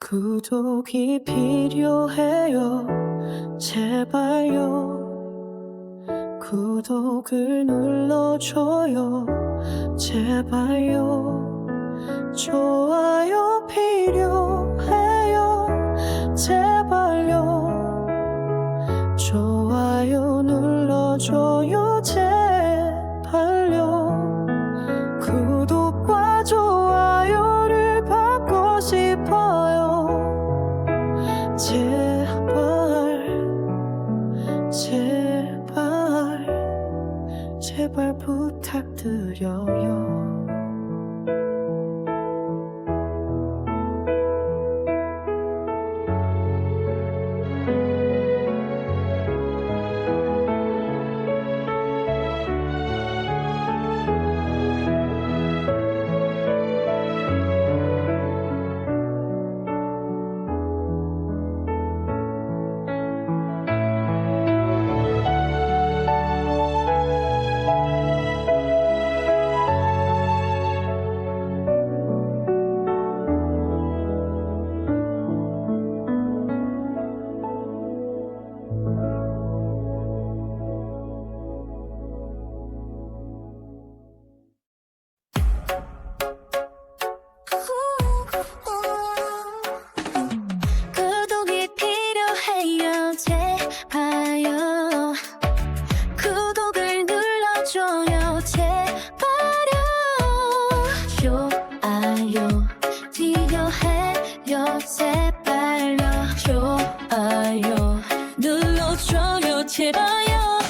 구독이 필요해요. 제발요. 구독을 눌러줘요. 제발요. 좋아요 필요해요. 제발요. 좋아요 눌러줘요. 제발요 싶어요. 제발 제발 제발 부탁드려요 버려 제발요.